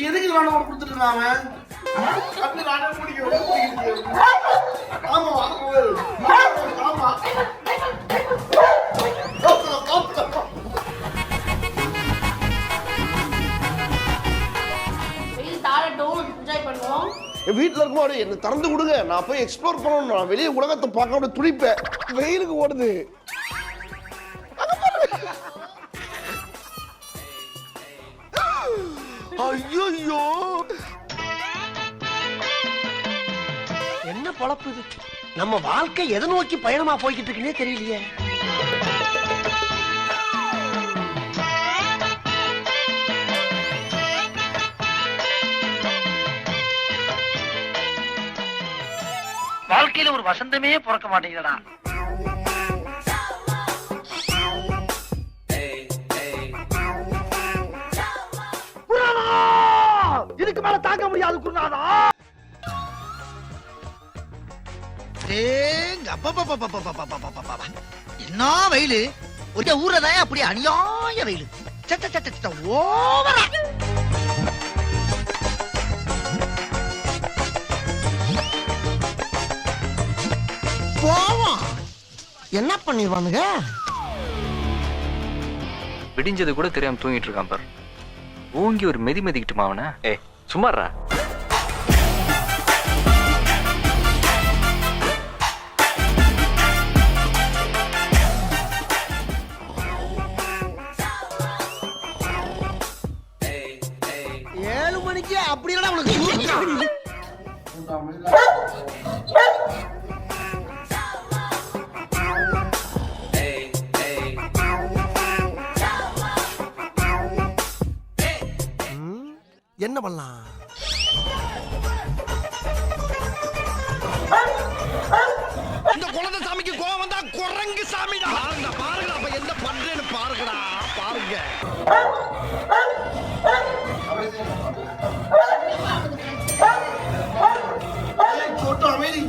எதுக்கு நானும் உனக்கு கொடுத்துட்டு அவன் அப்படி நானே ஆமா ஆமா. பண்ணுவோம். என் வீட்டில் இருக்கும்போது என்ன திறந்து கொடுங்க நான் போய் எக்ஸ்ப்ளோர் பண்ணணும். நான் வெளியே உலகத்தை பார்க்க அப்படியே துடிப்பேன் வெயிலுக்கு ஓடுது. ஐயோ என்ன பொழப்பு இது? நம்ம வாழ்க்கை எதை நோக்கி பயணமா போய்கிட்டு இருக்குன்னே தெரியலையே. வாழ்க்கையில ஒரு வசந்தமே பிறக்க மாட்டேங்குதுடா. இதுக்கு மேல தாங்க முடியாது குருநாதா. என்ன வெயிலு? ஒரு ஊரதான் அப்படி அநியாய வெயிலு. ஓவரா. போவோம். என்ன பண்ணிடுவானுங்க விடிஞ்சது கூட தெரியாம தூங்கிட்டு இருக்கான் பார். ஓங்கி ஒரு மெதி மெதிக்கிட்டுமா அவனை? ஏ சும்மாறா. ஏழு மணிக்கு அப்படி இல்லடா உனக்கு என்ன பண்ணலாம்? இந்த குழந்தை சாமிக்கு கோவம் வந்தா குரங்கு சாமிடா. பாருங்க பாருங்க அப்ப என்ன பண்றேன்னு பாருங்கடா பாருங்க. சொட்டு அமைதி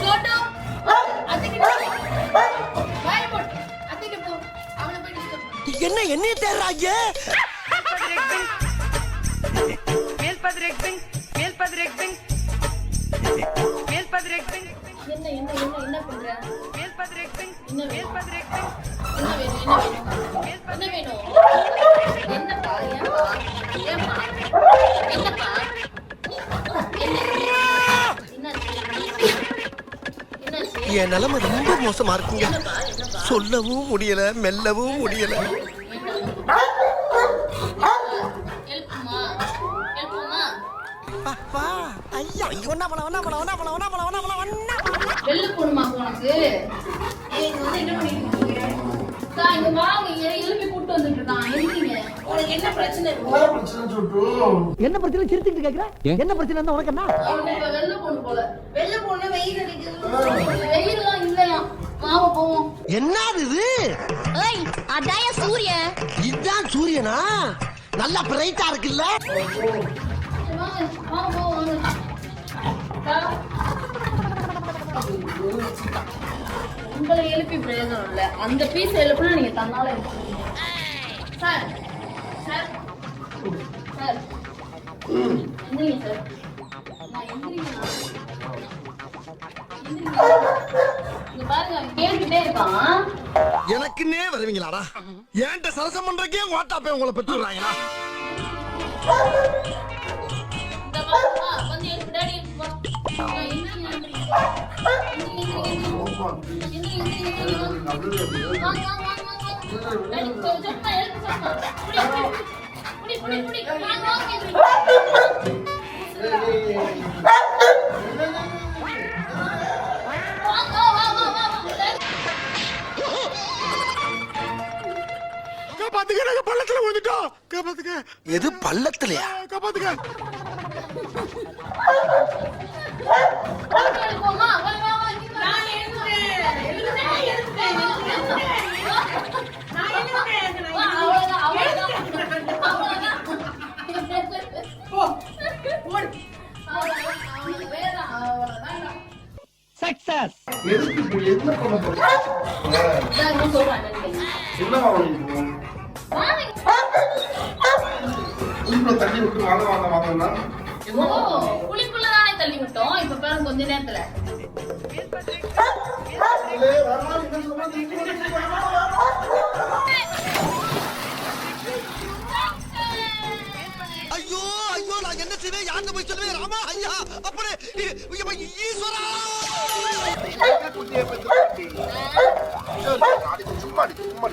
சோட்டோ அத்தைக்கிட்ட வாய் போட்டு அத்தைக்கிட்ட போ அவனை போய் டிஸ்டர்ப் பண்ணு என்ன என்ன என்ன என்ன பண்ற? என்ன வேணும்? என்ன வேணும் என்ன வேணும்? என்ன வேணும்? என்னப்பா ஏன்பா? ஏன்பா? என்னப்பா? என்ன என்னாச்சு என்னாச்சு என் நிலைமை ரொம்ப மோசமா இருக்குங்க. சொல்லவும் முடியல மெல்லவும் முடியல. ஐயா ஒன்னா போல ஒன்னா போல ஒன்னா ஒன்னா போல ஒன்னா போல ஒன்னா போல வெளில போகணுமா உனக்கு? ஏய், இங்க வந்து என்ன பண்ணிட்டு இருக்கீங்க? அக்கா, இங்க வாங்க இங்க எழுப்பி கூட்டு வந்துட்டு இருக்கான் எழுதிங்க உனக்கு என்ன பிரச்சனை இருக்கு? பிரச்சனை சொட்டு? என்ன பிரச்சனை? சிரிச்சுட்டு கேக்குற? என்ன பிரச்சனை இருந்தா உனக்கு என்ன? வெளில போல. வெளில போனா வெயில் அடிக்குது. வெயில்லாம் இல்லையா? வாங்க போவோம். என்னது இது? ஏய் சூரியன். இதுதான் சூரியனா? நல்லா பிரைட்டா இருக்குல்ல? உங்களை எழுப்பி பிரயோஜனம் இல்ல அந்த பீஸ் எழுப்புனா நீங்க தன்னால சார் சார் சார் சார் நான் எந்திரிங்க. பாருங்க கேட்டுட்டே இருக்கான் எனக்குன்னே வருவீங்களாடா ஏன்ட்ட சரசம் பண்றக்கே வாட்டாப்பே உங்களை பெற்று காப்பாத்துக்க பள்ளத்துல வந்துட்டோம் காப்பாத்துக்க எது பள்ளத்துலயா? காப்பாத்துக்க சக்சஸ் எதுக்கு என்ன பண்ண போறீங்க தண்ணி விட்டு வாங்க வாங்கன்னா குழிக்குள்ளதானே தள்ளி விட்டோம் இப்ப கொஞ்ச நேரத்துல ஐயோ ஐயோ நான் என்ன செய்வேன்? யார்கிட்ட போய் சொல்லுவேன்? ராமா ஐயா அப்படி ஈஸ்வரா! குட்டியை பத்தி சும்மா சும்மா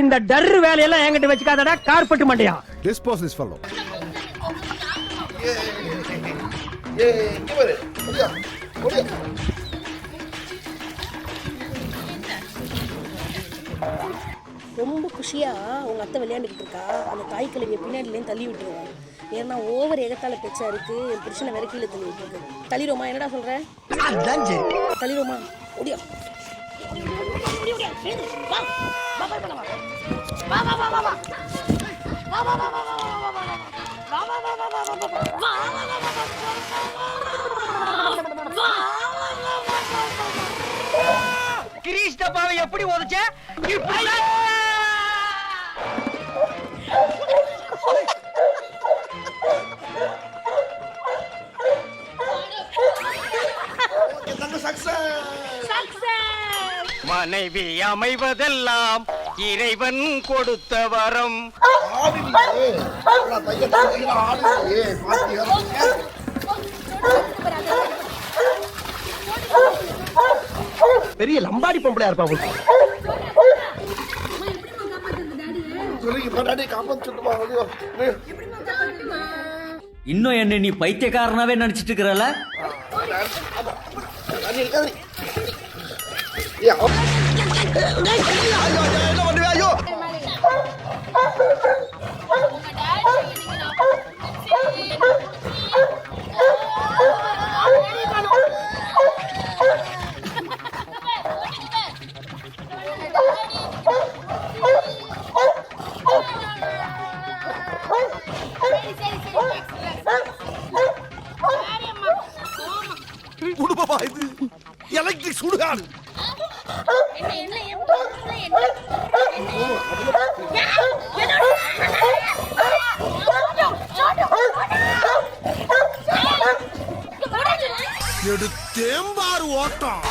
இந்த டர்ரு வேலையெல்லாம் என்கிட்ட வச்சுக்காதடா கார்பெட் மண்டையா பாரு. ஓடியா, ஓடியா. ரொம்ப குஷியா உங்க அத்தை விளையாண்டுக்கிட்டு இருக்கா அந்த தாய் கிழவிய பின்னாடிலேயும் தள்ளி விட்டுருவோம் ஏன்னா ஓவர் எகத்தால பேச்சா இருக்கு. என் புருஷனை வேற கீழே தள்ளி விட்டுருக்கு. தள்ளிடுவோமா என்னடா சொல்ற? தள்ளிடுவோமா ஓடியா. கிரீஷ் டப்பாவை எப்படி உதச்ச? மனைவி அமைவதெல்லாம் இறைவன் கொடுத்த வரம். பெரிய லம்பாடி பொம்பளையா இருப்பா. இன்னும் என்ன நீ பைத்தியக்காரனாவே நினைச்சிட்டு இருக்கிறல ஐயோ குடும்பமா இது. எலக்ட்ரிக் சுடுகாடு. என்ன என்ன என்ன எடுத்தேம்பாரு ஓட்டம்